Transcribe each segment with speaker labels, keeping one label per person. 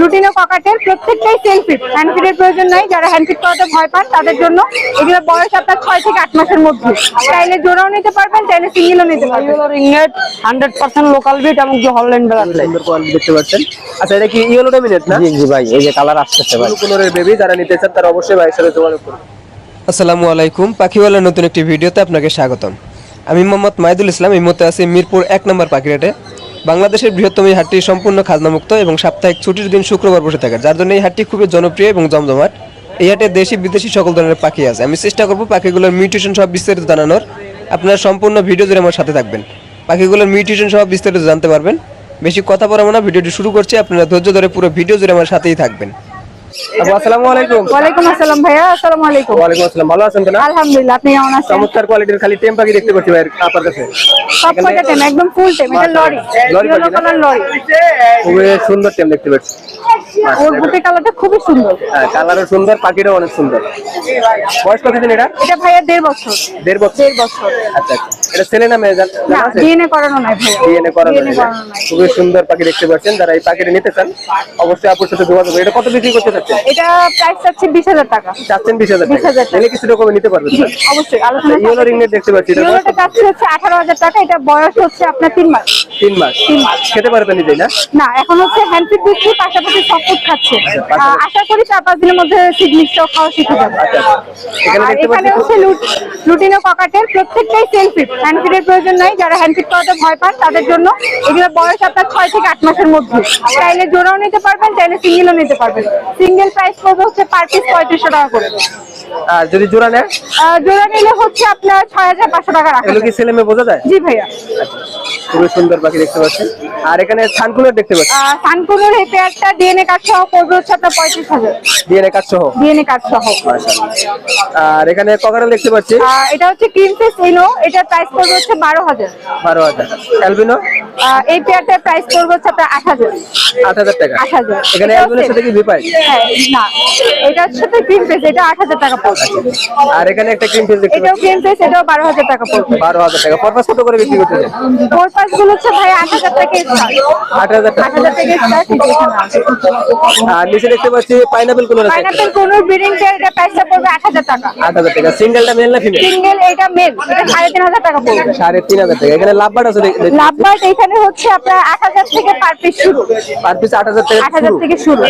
Speaker 1: Lutino cockatiel প্রত্যেকটাই self feed hand ফিটের প্রয়োজন নাই যারা হ্যান্ড ফিট করাতে ভয় পান তাদের জন্য এগুলো বয়স আপনার ছয় থেকে আট মাসের মধ্যে। চাইলে জোড়াও নিতে পারবেন চাইলে সিঙ্গেলও নিতে পারবেন।
Speaker 2: রিংনেট হান্ড্রেড পার্সেন্ট লোকাল বিট এবং কি হল্যান্ড
Speaker 3: কোয়ালিটি দেখতে পাচ্ছেন। আচ্ছা এটা কি ইয়েলো ডমিনেট না?
Speaker 2: জি জি ভাই এই যে কালার আসতেছে ভাই।
Speaker 3: কালারের বেবি যারা নিতে চান তারা অবশ্যই ভাইয়ের সাথে যোগাযোগ করুন।
Speaker 4: আসসালামু আলাইকুম পাখিওয়ালার নতুন একটি ভিডিওতে আপনাকে স্বাগতম। আমি মোহাম্মদ মাইদুল ইসলাম এই মুহূর্তে আছি মিরপুর এক নম্বর পাখিরাটে। বাংলাদেশের বৃহত্তম এই হাটটি সম্পূর্ণ খাজনামুক্ত এবং সাপ্তাহিক ছুটির দিন শুক্রবার বসে থাকে যার জন্য এই হাটটি খুবই জনপ্রিয় এবং জমজমাট। এই হাটে দেশি, বিদেশি সকল ধরনের পাখি আছে। আমি চেষ্টা করব পাখিগুলোর মিউটেশন সব বিস্তারিত জানানোর। আপনারা সম্পূর্ণ ভিডিও জুড়ে আমার সাথে থাকবেন। পাখিগুলোর মিউটেশন সব বিস্তারিত জানতে পারবেন। বেশি কথা বলব না, ভিডিওটি শুরু করছি। আপনারা ধৈর্য ধরে পুরো ভিডিও জুড়ে আমার সাথেই থাকবেন।
Speaker 3: আসসালামু আলাইকুম।
Speaker 1: ওয়ালাইকুম আসসালাম ভাইয়া আসসালামু আলাইকুম।
Speaker 3: ওয়ালাইকুম আসসালাম ভালো আছেন না
Speaker 1: আলহামদুলিল্লাহ আপনি কেমন আছেন?
Speaker 3: চমৎকার কোয়ালিটির খালি টেম পাখি দেখতে পাচ্ছি ভাইয়ের আপনার কাছে।
Speaker 1: সব কয়টা টেম? একদম ফুল টেম এটা lory.
Speaker 3: Lory
Speaker 1: yellow colour lory.
Speaker 3: খুবই সুন্দর টেম দেখতে পাচ্ছি।
Speaker 1: ওর বুকে কালারটা খুবই সুন্দর।
Speaker 3: হ্যাঁ কালারও সুন্দর পাখিটাও অনেক সুন্দর। বয়স কতদিন এটা?
Speaker 1: এটা ভাইয়া দেড় বছর।
Speaker 3: দেড় বছর।
Speaker 1: দেড় বছর।
Speaker 3: আচ্ছা আচ্ছা। এটা ছেলে না মেয়ে?
Speaker 1: না ডিএনএ করানো নাই
Speaker 3: ডিএনএ
Speaker 1: করানো নাই
Speaker 3: খুবই সুন্দর পাখি দেখতে পাচ্ছেন। যারা এই পাখিটা নিতে চান অবশ্যই আপুর সাথে যোগাযোগ এটা কত বিক্রি করতে চাচ্ছেন?
Speaker 1: এটা প্রাইস চাচ্ছে বিশ হাজার টাকা।
Speaker 3: চাচ্ছেন বিশ হাজার
Speaker 1: 20,000
Speaker 3: টাকা।
Speaker 1: টাকা।
Speaker 3: কিছু নিতে পারবেন।
Speaker 1: অবশ্যই। আলোচনা
Speaker 3: ইয়েলো রিংনেট দেখতে পাচ্ছি। এটা
Speaker 1: চাচ্ছে হচ্ছে আঠারো হাজার টাকা। এটা বয়স হচ্ছে আপনার তিন মাস।
Speaker 3: তিন মাস। খেতে পারবেন নিজেই না?
Speaker 1: না এখন হচ্ছে হ্যান্ডফিট দিচ্ছি পাশাপাশি সব ফুড খাচ্ছে। আশা করি চার পাঁচ দিনের মধ্যে সিগনিকটাও খাওয়া শিখে যাবে।
Speaker 3: আচ্ছা আচ্ছা। এখানে দেখতে পাচ্ছি
Speaker 1: হচ্ছে লুট- লুটিনো ককাটেল প্রত্যেকটাই সেল ফিট হ্যান্ড ফিটের প্রয়োজন নাই যারা হ্যান্ডফিট করাতে ভয় পান তাদের জন্য। এগুলো বয়স আপনার ছয় থেকে আট মাসের মধ্যে। চাইলে জোড়াও নিতে পারবেন চাইলে সিঙ্গেলও নিতে পারবেন। সিঙ্গেল প্রাইস পড়বে হচ্ছে পার পিস পঁয়ত্রিশশো টাকা করে।
Speaker 3: আর যদি জোড়া নেয়
Speaker 1: জোড়া নিলে হচ্ছে আপনার ছয় হাজার পাঁচশো টাকা রাখা
Speaker 3: এগুলো কি ছেলে মেয়ে বোঝা যায়?
Speaker 1: জি ভাইয়া।
Speaker 3: খুবই সুন্দর পাখি দেখতে পাচ্ছেন আর এখানে ছানকুলের দেখতে পাচ্ছি।
Speaker 1: এই পেয়ারটা ডিএনএ কার্ড সহ পড়বে হচ্ছে আপনার পঁয়ত্রিশ হাজার।
Speaker 3: ডিএনএ কাজ সহ?
Speaker 1: ডিএনএ কার্ড সহ।
Speaker 3: আর এখানে ককারেল দেখতে পাচ্ছি।
Speaker 1: এটা হচ্ছে ইনো এটার প্রাইস পড়বে হচ্ছে বারো হাজার।
Speaker 3: বারো হাজার। অ্যালবিনো
Speaker 1: এই পেয়ারটার প্রাইস পড়বে হচ্ছে আপনার আট হাজার।
Speaker 3: আট হাজার টাকা।
Speaker 1: আট হাজার।
Speaker 3: এখানে অ্যালবিনোর সাথে কি বিপাই
Speaker 1: হ্যাঁ না। এটার সাথে ফেস এটা আট হাজার টাকা পড়বে।
Speaker 3: আর এখানে একটা দেখতে
Speaker 1: এটাও ফেস এটাও বারো হাজার টাকা পড়বে।
Speaker 3: বারো হাজার টাকা। পরপাস কত করে বিক্রি করতে
Speaker 1: পাসগুলো হচ্ছে ভাই আট হাজার টাকা স্টার্ট
Speaker 3: আট হাজার
Speaker 1: আট হাজার টাকা স্টার্ট এখানে
Speaker 3: আর নিচে দেখতে পাচ্ছি পাইনাপেল কোন আছে।
Speaker 1: পাইনাপেল কোন ব্রিডিং পেয়ার এটা প্রাইসটা পড়বে আট হাজার টাকা।
Speaker 3: আট হাজার টাকা। সিঙ্গেলটা মেল না ফিমেল
Speaker 1: সিঙ্গেল এটা মেল এটা সাড়ে তিন হাজার টাকা পড়বে।
Speaker 3: সাড়ে তিন হাজার টাকা। এখানে লাভবার্ড আছে দেখ-
Speaker 1: এখানে হচ্ছে আপনার আট হাজার থেকে পার পিস শুরু।
Speaker 3: পার পিস আট হাজার টাকা
Speaker 1: আট হাজার
Speaker 3: শুরু।
Speaker 1: থেকে শুরু।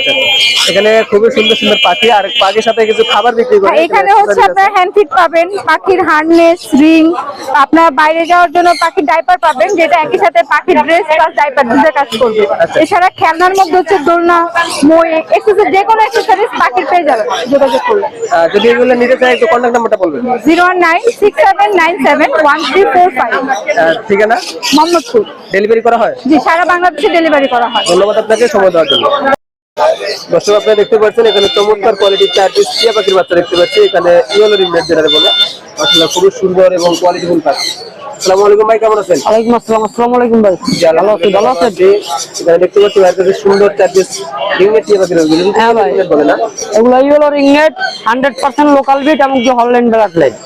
Speaker 3: এখানে খুবই সুন্দর সুন্দর পাখি আর পাখির সাথে কিছু খাবার বিক্রি করে
Speaker 1: এখানে হচ্ছে আপনার হ্যান্ড ফিট পাবেন পাখির হার্নেস রিং আপনার বাইরে যাওয়ার জন্য পাখির ডাইপার পাবেন যেটা একই সাথে পাখির ড্রেস প্লাস ডাইপার দুটো কাজ করবে। এছাড়া খেলনার মধ্যে হচ্ছে দোলনা মই এক্সেসরিজ যে কোনো এক্সেসরিজ পাখির পেয়ে যাবে যোগাযোগ করলে।
Speaker 3: যদি এগুলো নিতে চাই একটু কন্ট্যাক্ট নাম্বারটা বলবেন।
Speaker 1: Zero one nine six seven nine seven one three four five.
Speaker 3: ঠিকানা?
Speaker 1: মোহাম্মদপুর।
Speaker 3: ডেলিভারি করা হয়?
Speaker 1: জি সারা বাংলাদেশে ডেলিভারি করা হয়।
Speaker 3: ধন্যবাদ আপনাকে সময় দেওয়ার জন্য। দর্শক আপনারা দেখতে পাচ্ছেন এখানে চমৎকার কোয়ালিটির চার পিস টিয়া পাখির বাচ্চা দেখতে পাচ্ছি। এখানে ইয়েলো রিংনেট যেটা বলে আসলে খুবই সুন্দর এবং কোয়ালিটিফুল পাখি। আসসালামু আলাইকুম ভাই কেমন আছেন?
Speaker 2: ওয়ালাইকুম আসসালাম আসসালামু আলাইকুম ভাই। ভালো আছি ভালো আছেন?
Speaker 3: এখানে দেখতে পাচ্ছি কাছে সুন্দর চার পিস রিংনেট টিয়া পাখির রয়েছে।
Speaker 2: হ্যাঁ ভাই।
Speaker 3: বলে না?
Speaker 2: এগুলো ইয়েলো রিংনেট হান্ড্রেড পার্সেন্ট লোকাল বিট এবং কি হল্যান্ড লাইট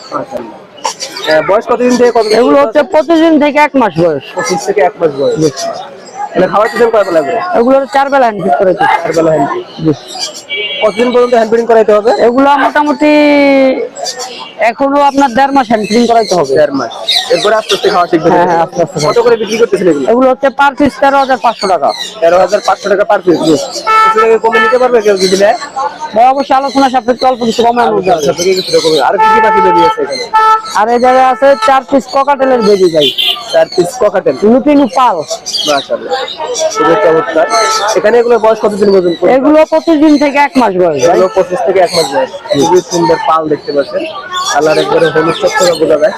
Speaker 3: আহ, বয়স কতদিন থেকে কত
Speaker 2: এগুলো হচ্ছে প্রতিদিন থেকে এক মাস বয়স।
Speaker 3: পঁচিশ থেকে এক মাস বয়স। মানে খাওয়ার সিজন কয় বেলা লাগবে
Speaker 2: এগুলো চার বেলা হ্যান্ড ফিট করেছে
Speaker 3: চার বেলা হ্যান্ড কতদিন পর্যন্ত হ্যান্ড ফিডিং করাইতে হবে?
Speaker 2: এগুলো মোটামুটি এখনও আপনার দেড় মাস হ্যান্ড ফিটিং করাইতে হবে।
Speaker 3: দেড় মাস। এরপরে আস্তে আস্তে খাওয়া শিখবে
Speaker 2: হ্যাঁ, হ্যাঁ, আস্তে আস্তে
Speaker 3: কত করে বিক্রি করতেছিল এগুলো?
Speaker 2: এগুলো হচ্ছে পার পিস তেরো হাজার পাঁচশো টাকা।
Speaker 3: তেরো হাজার পাঁচশো টাকা পার পিস কিছু টাকা কমে নিতে পারবে কেউ যদি নেয়?
Speaker 2: ভাই অবশ্যই আলোচনা সাপেক্ষে অল্প কিছু কমানো যাবে
Speaker 3: থেকে আর কি কি পাখি বেরিয়ে আছে এখানে?
Speaker 2: আর এই জায়গায় আছে চার পিস ককাটেলের বেবি ভাই।
Speaker 3: চার পিস ককাটেল
Speaker 2: লুটিনু পাল।
Speaker 3: মাশাআল্লাহ। খুবই চমৎকার। এখানে এগুলো বয়স কতদিন পর্যন্ত
Speaker 2: এগুলো প্রতিদিন থেকে এক মাস বয়স
Speaker 3: এগুলো পঁচিশ থেকে এক মাস বয়স। খুবই সুন্দর পাল দেখতে পাচ্ছেন। কালার একবারে হলুদ চক্করা বোঝা যায়।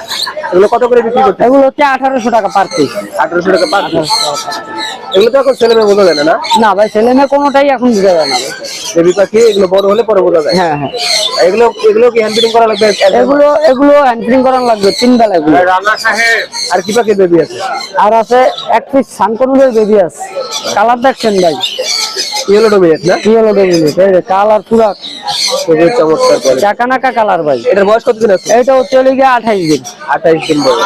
Speaker 3: এগুলো কত করে বিক্রি করতে
Speaker 2: এগুলো হচ্ছে আঠারোশো টাকা পার পিস
Speaker 3: আঠারোশো টাকা পার পিস এগুলো তো এখন ছেলে মেয়ে বোঝা যায় না না?
Speaker 2: না ভাই ছেলে মেয়ে কোনোটাই এখন বোঝা যায় না
Speaker 3: বেবি পাখি এগুলো বড় হলে পরে বোঝা যায়।
Speaker 2: হ্যাঁ হ্যাঁ।
Speaker 3: এগুলো এগুলো কি হ্যান্ড করা লাগবে?
Speaker 2: এগুলো এগুলো হ্যান্ড্রিং করানো লাগবে তিন বেলা এগুলো।
Speaker 3: আর কি পাখি বেবি আছে?
Speaker 2: আর আছে এক পিস সানকনুরের বেবি আছে। কালার দেখছেন ভাই?
Speaker 3: ইয়েলো ডোমিনেট না?
Speaker 2: কি হলো বেবি কালার পুরা
Speaker 3: খুবই চমৎকার করে
Speaker 2: চাকানাকা কালার ভাই।
Speaker 3: এটার বয়স কতদিন আছে?
Speaker 2: এটা হলো গিয়ে আঠাইশ দিন।
Speaker 3: আঠাইশ দিন বয়স।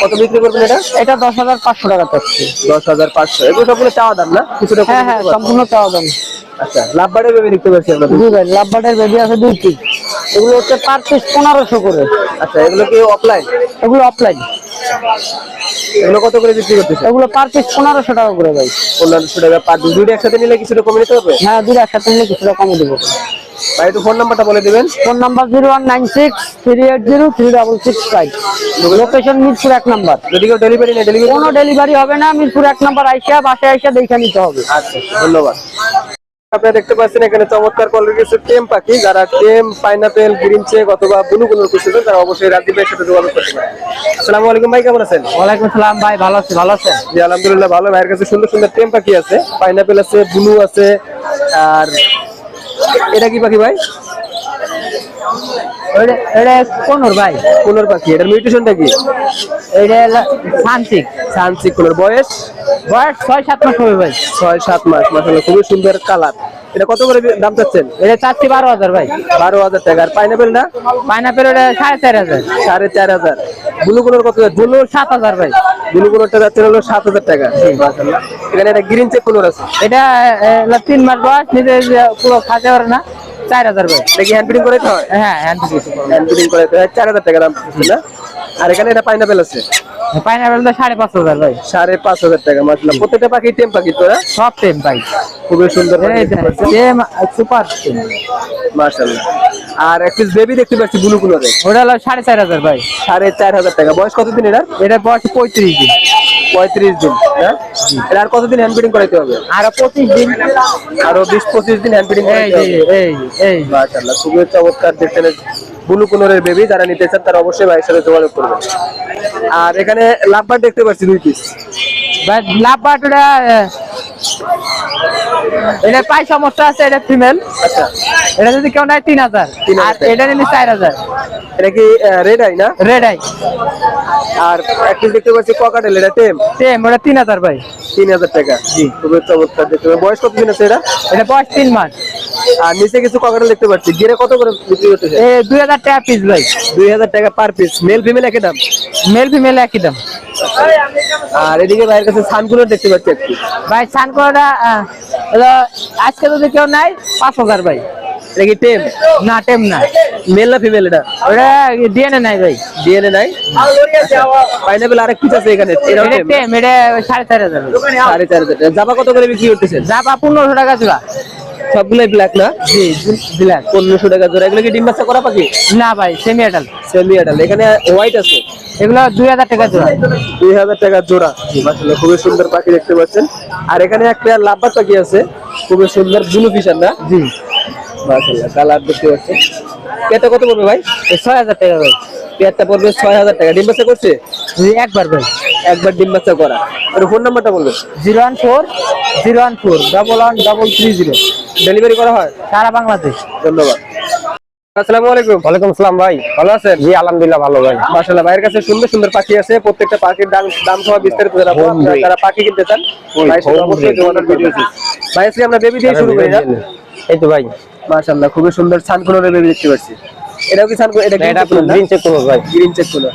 Speaker 3: কত বিক্রি করবেন এটা?
Speaker 2: এটা দশ হাজার পাঁচশো টাকা চাচ্ছি।
Speaker 3: দশ হাজার পাঁচশো। এগুলো সবগুলো চাওয়া দাম না? কিছুটা
Speaker 2: হ্যাঁ হ্যাঁ সম্পূর্ণ চাওয়া দাম।
Speaker 3: আচ্ছা লাভবারের বেবি দেখতে পাচ্ছি আমরা।
Speaker 5: জি ভাই লাভবাটের বেবি আছে দুইটি। এগুলো হচ্ছে পার পিস পনেরোশো করে।
Speaker 3: আচ্ছা এগুলো কি অফলাইন
Speaker 5: এগুলো অফলাইন
Speaker 3: এগুলো কত করে বিক্রি করতেছে
Speaker 5: এগুলো পার পিস পনেরোশো টাকা করে ভাই।
Speaker 3: পনেরোশো টাকা পার পিস দুটো একসাথে নিলে কিছুটা কমে নিতে হবে?
Speaker 5: হ্যাঁ দুটো একসাথে নিলে কিছুটা কমে দেবো।
Speaker 3: ভাই একটু ফোন নাম্বারটা বলে দিবেন।
Speaker 5: Phone number zero one nine six three eight zero three double six five. Location Mirpur এক নাম্বার।
Speaker 3: যদি কেউ ডেলিভারি নেই ডেলিভারি
Speaker 5: কোনো ডেলিভারি হবে না মিরপুর এক নাম্বার। আইসা বাসায় আইসা দেখে নিতে হবে।
Speaker 3: আচ্ছা ধন্যবাদ। আপনারা দেখতে পাচ্ছেন এখানে চমৎকার কলের কিছু টেম পাখি যারা টেম পাইনাপেল গ্রিন চেক অথবা ব্লু গুলোর কিছু তারা অবশ্যই রাজীব ভাইয়ের সাথে যোগাযোগ করতে পারেন। আসসালামু আলাইকুম ভাই কেমন আছেন?
Speaker 5: ওয়ালাইকুম আসসালাম ভাই ভালো আছি ভালো আছেন?
Speaker 3: জি আলহামদুলিল্লাহ ভালো। ভাইয়ের কাছে সুন্দর সুন্দর টেম পাখি আছে পাইনাপেল আছে ব্লু আছে আর এটা কি পাখি ভাই?
Speaker 5: এটা কোন ভাই।
Speaker 3: কোনোর পাখি এটার মিউটেশনটা কি?
Speaker 5: এটা শান্তিক
Speaker 3: সানসিক। কোনোর বয়স?
Speaker 5: বয়স ছয় সাত মাস হবে ভাই।
Speaker 3: ছয় সাত মাস। মাসাল্লাহ খুবই সুন্দর কালার এটা কত করে দাম চাচ্ছেন?
Speaker 5: এটা চাচ্ছি বারো হাজার ভাই।
Speaker 3: বারো হাজার টাকা। আর পাইনাপেলটা
Speaker 5: পাইনাপেল এটা সাড়ে চার হাজার।
Speaker 3: সাড়ে চার হাজার। ব্লু কোনোর কত
Speaker 5: ব্লু সাত হাজার ভাই।
Speaker 3: ব্লু কোনোরটা যাচ্ছে হলো সাত হাজার টাকা। এখানে একটা গ্রিন চেক কোনোর আছে?
Speaker 5: এটা তিন মাস বয়স নিজে পুরো খাতে পারে না। চার হাজার ভাই
Speaker 3: এটা কি হ্যান্ড ফিটিং করাইতে হয়?
Speaker 5: হ্যাঁ হ্যান্ড
Speaker 3: হ্যান্ড ফিটিং করাইতে হয় চার হাজার টাকা দাম না? আর এখানে এটা পাইনাপেল আছে?
Speaker 5: সাড়ে পাঁচ হাজার ভাই।
Speaker 3: সাড়ে পাঁচ হাজার টাকা প্রত্যেকটা পাখি টেম পাখি তোরা
Speaker 5: সব টেম
Speaker 3: খুবই সুন্দর
Speaker 5: টেম সুপার
Speaker 3: মাশাআল্লাহ। আর এক পিস বেবি দেখতে পাচ্ছি ব্লু
Speaker 5: ওটা হলো সাড়ে চার হাজার ভাই।
Speaker 3: সাড়ে চার হাজার টাকা। বয়স কতদিন এটা
Speaker 5: এটা বয়স পঁয়ত্রিশ দিন।
Speaker 3: পঁয়ত্রিশ দিন হ্যাঁ? আর কতদিন হ্যান্ড ফিটিং করাইতে হবে?
Speaker 5: আর পঁচিশ দিন।
Speaker 3: আরও বিশ পঁচিশ দিন হ্যান্ড ফিটিং
Speaker 5: এই এই এই।
Speaker 3: খুবই চমৎকার দেখছেন ব্লু কুনোরের বেবি যারা নিতে চান তারা অবশ্যই ভাইয়ের সাথে যোগাযোগ করবেন। আর এখানে লাভবার দেখতে পাচ্ছি দুই পিস
Speaker 5: ভাই লাভ বাটুটা এটা পাই সমস্যা আছে এটা ফিমেল
Speaker 3: আচ্ছা।
Speaker 5: এটা যদি কেউ নেয় তিন হাজার।
Speaker 3: 3000
Speaker 5: আর এটা নিলে চার হাজার।
Speaker 3: এটা কি রেড আই না?
Speaker 5: রেড আই
Speaker 3: আর এক পিস দেখতে পাচ্ছি ককাটেল এটা টেম
Speaker 5: সেম ওটা তিন হাজার ভাই।
Speaker 3: তিন হাজার টাকা। জি খুবই চমৎকার দেখতে বয়স কত দিন আছে এটা?
Speaker 5: এটা বয়স তিন মাস।
Speaker 3: আর নিচে কিছু ককাটেল দেখতে পাচ্ছি। গিরে কত করে বিক্রি করতেছে?
Speaker 5: এ দুই হাজার টাকা পিস ভাই।
Speaker 3: দুই হাজার টাকা পার পিস মেল ফিমেল একই দাম?
Speaker 5: মেল ফিমেল একই দাম।
Speaker 3: আর এদিকে ভাইয়ের কাছে সানকুলার দেখতে পাচ্ছি একটু।
Speaker 5: ভাই সানকোটা আজকে যদি কেউ নাই পাঁচ হাজার ভাই।
Speaker 3: এটা কি টেম?
Speaker 5: না টেম না।
Speaker 3: মেল না ফিমেল এটা?
Speaker 5: ওটা ডিএনএ নাই ভাই।
Speaker 3: ডিএনএ নাই? পাইনাপেল আরেক পিস আছে এখানে
Speaker 5: এটা
Speaker 3: টেম
Speaker 5: এটা সাড়ে চার হাজার।
Speaker 3: সাড়ে চার হাজার। টাকা জামা কত করে বিক্রি করতেছেন?
Speaker 5: জাপা পনেরোশো টাকা জোড়া।
Speaker 3: সবগুলাই ব্ল্যাক না?
Speaker 5: জি ব্ল্যাক
Speaker 3: পনেরোশো টাকা জোড়া। এগুলো কি ডিম বাচ্চা করা পাখি?
Speaker 5: না ভাই সেমি এটাল
Speaker 3: সেমি আডাল এখানে হোয়াইট আছে।
Speaker 5: এগুলো দুই হাজার টাকা জোড়া।
Speaker 3: দুই হাজার টাকা জোড়া। মাসাল্লাহ খুবই সুন্দর পাখি দেখতে পাচ্ছেন। আর এখানে একটা লাভবার পাখি আছে। খুবই সুন্দর ব্লু ফিশার না?
Speaker 5: জি।
Speaker 3: মাসাল্লাহ কালার দেখতে পাচ্ছেন। পেয়ারটা কত পড়বে ভাই?
Speaker 5: এই ছয় হাজার টাকা ভাই।
Speaker 3: পেয়ারটা পড়বে ছয় হাজার টাকা। ডিম বাচ্চা করছে?
Speaker 5: একবার ভাই।
Speaker 3: একবার ডিম বাচ্চা করা। আর ফোন নাম্বারটা বলবেন?
Speaker 5: Zero one four zero one four double one double three zero.
Speaker 3: Delivery করা হয়?
Speaker 5: সারা বাংলাদেশ।
Speaker 3: ধন্যবাদ। আসসালামু আলাইকুম।
Speaker 6: ওয়ালাইকুম সালাম ভাই।
Speaker 3: ভালো আছেন?
Speaker 6: জি আলহামদুলিল্লাহ ভালো ভাই।
Speaker 3: মাশাআল্লাহ ভাইয়ের কাছে সুন্দর সুন্দর পাখি আছে। প্রত্যেকটা পাখির দাম দাম সহ বিস্তারিত জানাব যারা পাখি কিনতে চান অবশ্যই যোগাযোগ করবেন। ভাই আজকে আমরা বেবি দিয়ে শুরু করি না
Speaker 6: এই তো ভাই।
Speaker 3: মাশাআল্লাহ খুবই সুন্দর সানকুলোর বেবি দেখতে পাচ্ছি। এটাও কি সানকুলো এটা
Speaker 6: এটা আপনার গ্রিন চেক করব ভাই।
Speaker 3: গ্রিন চেক কুলো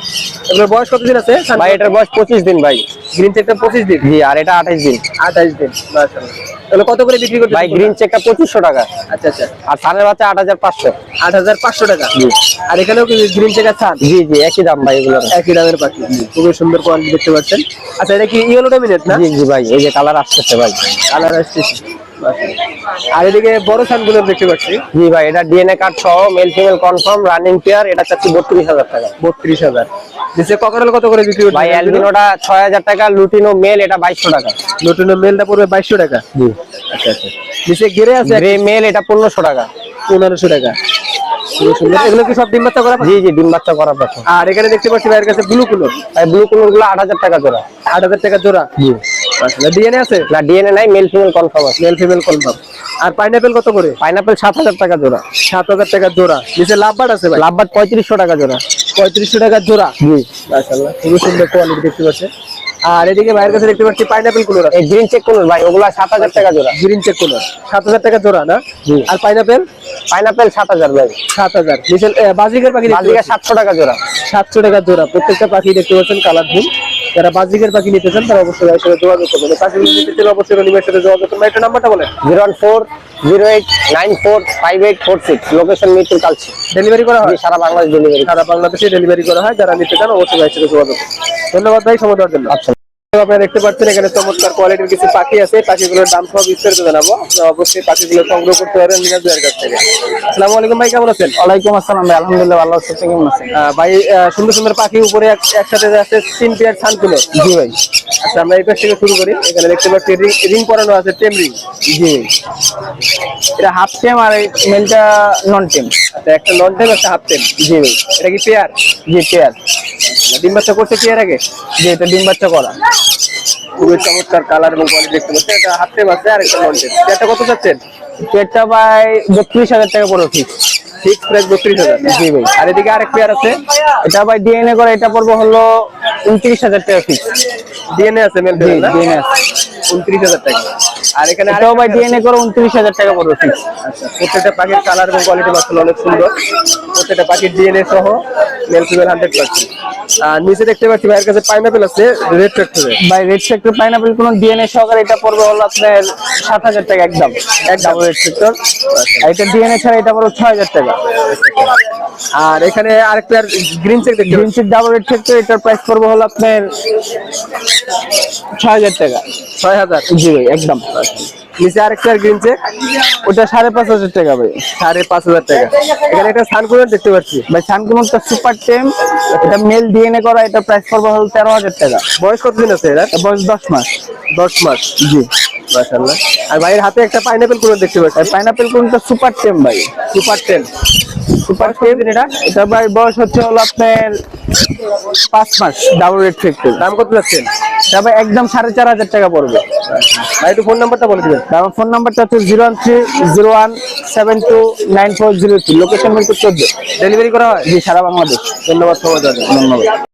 Speaker 3: এগুলোর বয়স কতদিন আছে
Speaker 6: ভাই এটার বয়স পঁচিশ দিন ভাই।
Speaker 3: গ্রিন চেকটা পঁচিশ দিন?
Speaker 6: জি আর এটা আঠাইশ দিন।
Speaker 3: আঠাশ দিন মাশাআল্লাহ। তাহলে কত করে বিক্রি করতে
Speaker 6: ভাই গ্রিন চেকটা পঁচিশশো টাকা।
Speaker 3: আচ্ছা আচ্ছা।
Speaker 6: আর সানের বাচ্চা আট হাজার পাঁচশো।
Speaker 3: আট হাজার পাঁচশো টাকা।
Speaker 6: জি।
Speaker 3: আর এখানেও কি গ্রিন চেক সান
Speaker 6: জি জি একই দাম ভাই এগুলো
Speaker 3: একই দামের পাখি। খুবই সুন্দর কোয়ালিটি দেখতে পাচ্ছেন। আচ্ছা এটা কি ইয়েলো ডমিনেট না?
Speaker 6: জি জি ভাই এই যে কালার আসছে ভাই।
Speaker 3: কালার আসতেছে। আর এদিকে বড় সানগুলো দেখতে পাচ্ছি।
Speaker 6: জি ভাই এটা ডিএনএ কার্ড সহ male female confirm running pair এটা চাচ্ছি বত্রিশ হাজার টাকা।
Speaker 3: বত্রিশ হাজার। ককারেল কত করে বিক্রি
Speaker 6: ভাই অ্যালবিনোটা ছয় হাজার টাকা লুটিনো মেল এটা বাইশশো টাকা।
Speaker 3: নতুন মেলটা পড়বে বাইশশো টাকা?
Speaker 6: জি।
Speaker 3: আচ্ছা আচ্ছা। গেরে আছে?
Speaker 6: গ্রে মেল এটা পনেরোশো টাকা।
Speaker 3: পনেরোশো টাকা। এগুলো কি সব ডিম বাচ্চা করা
Speaker 6: জি জি ডিম বাচ্চা পাশে
Speaker 3: আর এখানে দেখতে পাচ্ছি ভাইয়ের কাছে ব্লু
Speaker 6: কালারগুলো আট হাজার টাকা জোড়া।
Speaker 3: আট হাজার টাকা জোড়া।
Speaker 6: জি।
Speaker 3: আসলে ডিএনএ আছে?
Speaker 6: না ডিএনএ নাই মেল ফিমেল কনফার্ম আছে।
Speaker 3: মেল ফিমেল কনফার্ম আর পাইনাপেল কত করে?
Speaker 6: পাইনাপেল সাত হাজার টাকা জোড়া।
Speaker 3: সাত হাজার টাকা জোড়া। নিচে লাভবার আছে ভাই?
Speaker 6: লাভবাদ পঁয়ত্রিশশো টাকা জোড়া।
Speaker 3: পঁয়ত্রিশশো টাকা জোড়া?
Speaker 6: জি।
Speaker 3: মাশাআল্লাহ খুবই সুন্দর কোয়ালিটি দেখতে পাচ্ছেন। আর এদিকে ভাইয়ের কাছে দেখতে পাচ্ছি পাইনাপেল কুলো
Speaker 6: এই গ্রিন চেক করুন ভাই ওগুলা সাত হাজার টাকা জোড়া।
Speaker 3: গ্রিন চেক কুলো সাত হাজার টাকা জোড়া না। আর পাইনাপেল
Speaker 6: পাইনাপেল সাত হাজার ভাই।
Speaker 3: সাত হাজার। বাজিকের পাখি।
Speaker 6: সাতশো টাকা জোড়া।
Speaker 3: সাতশো টাকা জোড়া। প্রত্যেকটা পাখি দেখতে পাচ্ছেন কালার ফুল যারা বাজিকের পাখি নিতে চান তারা অবশ্যই ভাইয়ের সাথে যোগাযোগ করবেন। পাখি পাখিগুলো নিতে চাইলে অবশ্যই রনিমের সাথে যোগাযোগ করবেন। এটা নাম্বারটা বলেন।
Speaker 7: Zero one four zero eight nine four five eight four six. Location Mirpur Kalshi.
Speaker 3: Delivery করা হয়?
Speaker 7: সারা বাংলাদেশ ডেলিভারি
Speaker 3: সারা বাংলাদেশে ডেলিভারি করা হয়। যারা নিতে চান অবশ্যই ভাইয়ের সাথে যোগাযোগ করবেন। ধন্যবাদ ভাই সময় দেওয়ার জন্য।
Speaker 7: আচ্ছা।
Speaker 3: আপনারা দেখতে পাচ্ছেন এখানে চমৎকার কোয়ালিটির কিছু পাখি আছে। পাখিগুলোর দাম সহ বিস্তারিত জানাব। অবশ্যই পাখিগুলো সংগ্রহ করতে পারেন মিনাজ ভাইয়ের কাছ থেকে। আসসালামু আলাইকুম ভাই কেমন আছেন?
Speaker 7: ওয়ালাইকুম আসসালাম ভাই আলহামদুলিল্লাহ ভালো আছি। কেমন আছেন?
Speaker 3: ভাই সুন্দর সুন্দর পাখি উপরে একসাথে আছে তিন পেয়ার ছানকুলো
Speaker 7: জি ভাই।
Speaker 3: আচ্ছা আমরা এই পাশ থেকে শুরু করি। এখানে দেখতে পাচ্ছি রিং রিং পরানো আছে টেম রিং।
Speaker 7: জি। এটা হাফ টেম আর মেলটা নন টেম
Speaker 3: আচ্ছা একটা নন টেম একটা হাফ টেম।
Speaker 7: জি ভাই।
Speaker 3: এটা কি পেয়ার
Speaker 7: জি পেয়ার
Speaker 3: ডিম বাচ্চা করছে পেয়ার আগে?
Speaker 7: জি এটা ডিম বাচ্চা করা।
Speaker 3: খুবই চমৎকার কালার এবং কোয়ালিটি দেখতে পাচ্ছি এটা হাফ আছে আর একটা টেম পেয়ারটা কত চাচ্ছেন?
Speaker 7: এটা ভাই বত্রিশ হাজার টাকা পড়ে ঠিক
Speaker 3: ফিক্স প্রাইস বত্রিশ হাজার।
Speaker 7: জি ভাই।
Speaker 3: আর এদিকে আরেক পেয়ার আছে।
Speaker 7: এটা ভাই ডিএনএ করে এটা পড়বে হলো উনত্রিশ হাজার টাকা ফিক্স
Speaker 3: ডিএনএ আছে মেল
Speaker 7: ডিএনএ
Speaker 3: উনত্রিশ হাজার টাকা। আর এখানে
Speaker 7: এটাও ভাই ডিএনএ করে উনত্রিশ হাজার টাকা পড়বে ফিক্স
Speaker 3: আচ্ছা প্রত্যেকটা পাখির কালার এবং কোয়ালিটি মাসাল অনেক সুন্দর। প্রত্যেকটা পাখির ডিএনএ সহ মেল ফিমেল হান্ড্রেড পার্সেন্ট আর নিচে দেখতে পাচ্ছি ভাইয়ের কাছে পাইনাপেল আছে রেড ফ্যাক্টরে
Speaker 7: ভাই রেড সেক্টর পাইনাপেল কোন ডিএনএ সহকারে এটা পড়বে হলো আপনার সাত হাজার টাকা একদম। একদম। রেড সেক্টর আর এটা ডিএনএ ছাড়া এটা পড়বে ছয় হাজার টাকা।
Speaker 3: আর এখানে আরেক পেয়ার গ্রিন চেক দেখতে
Speaker 7: গ্রিন চিট ডাবল রেড এটার প্রাইস পড়বে হলো আপনার ছয় হাজার টাকা।
Speaker 3: ছয় হাজার?
Speaker 7: জি ভাই একদম।
Speaker 3: নিচে আরেক পেয়ার গ্রিন চেক
Speaker 7: ওটা সাড়ে পাঁচ হাজার টাকা ভাই।
Speaker 3: সাড়ে পাঁচ হাজার টাকা। এখানে একটা সানকুলার দেখতে পাচ্ছি।
Speaker 7: ভাই সানকুমনটা সুপার টেম এটা মেল ডিএনএ করা এটা প্রাইস পড়বে হলো তেরো হাজার টাকা।
Speaker 3: বয়স কতদিন আছে
Speaker 7: এটা বয়স দশ মাস।
Speaker 3: দশ মাস।
Speaker 7: জি।
Speaker 3: মাশাআল্লাহ। আর ভাইয়ের হাতে একটা পাইনাপেল কুলার দেখতে পাচ্ছি।
Speaker 7: পাইনাপেল কোনটা সুপার টেম ভাই।
Speaker 3: সুপার টেন
Speaker 7: সুপার টেম এটা? এটা ভাই বয়স হচ্ছে হলো আপনার পাঁচ মাস ডাবল রেড ফ্যাক্টর
Speaker 3: দাম কত যাচ্ছেন
Speaker 7: এটা ভাই একদম সাড়ে চার হাজার টাকা পড়বে।
Speaker 3: ভাই একটু ফোন নাম্বারটা বলে দিবেন।
Speaker 7: আমার ফোন নাম্বারটা হচ্ছে zero one three zero one seven two nine four zero three. Location Mirpur চোদ্দ।
Speaker 3: ডেলিভারি করা হয়?
Speaker 7: জি সারা বাংলাদেশ।
Speaker 3: ধন্যবাদ জন্য।
Speaker 7: ধন্যবাদ।